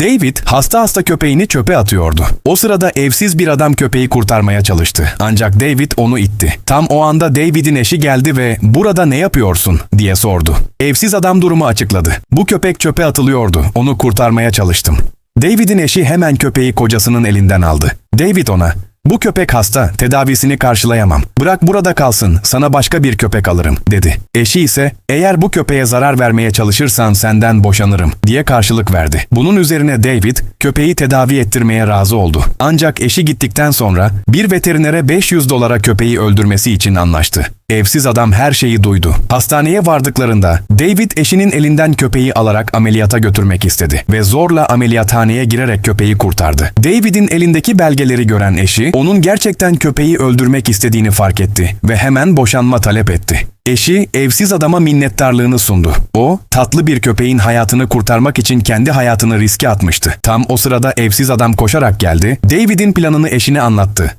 David hasta hasta köpeğini çöpe atıyordu. O sırada evsiz bir adam köpeği kurtarmaya çalıştı. Ancak David onu itti. Tam o anda David'in eşi geldi ve "Burada ne yapıyorsun?" diye sordu. Evsiz adam durumu açıkladı. Bu köpek çöpe atılıyordu. Onu kurtarmaya çalıştım. David'in eşi hemen köpeği kocasının elinden aldı. David ona bu köpek hasta, tedavisini karşılayamam. Bırak burada kalsın, sana başka bir köpek alırım, dedi. Eşi ise, eğer bu köpeğe zarar vermeye çalışırsan senden boşanırım, diye karşılık verdi. Bunun üzerine David, köpeği tedavi ettirmeye razı oldu. Ancak eşi gittikten sonra, bir veterinere 500 dolara köpeği öldürmesi için anlaştı. Evsiz adam her şeyi duydu. Hastaneye vardıklarında David eşinin elinden köpeği alarak ameliyata götürmek istedi ve zorla ameliyathaneye girerek köpeği kurtardı. David'in elindeki belgeleri gören eşi onun gerçekten köpeği öldürmek istediğini fark etti ve hemen boşanma talep etti. Eşi evsiz adama minnettarlığını sundu. O, tatlı bir köpeğin hayatını kurtarmak için kendi hayatını riske atmıştı. Tam o sırada evsiz adam koşarak geldi, David'in planını eşine anlattı.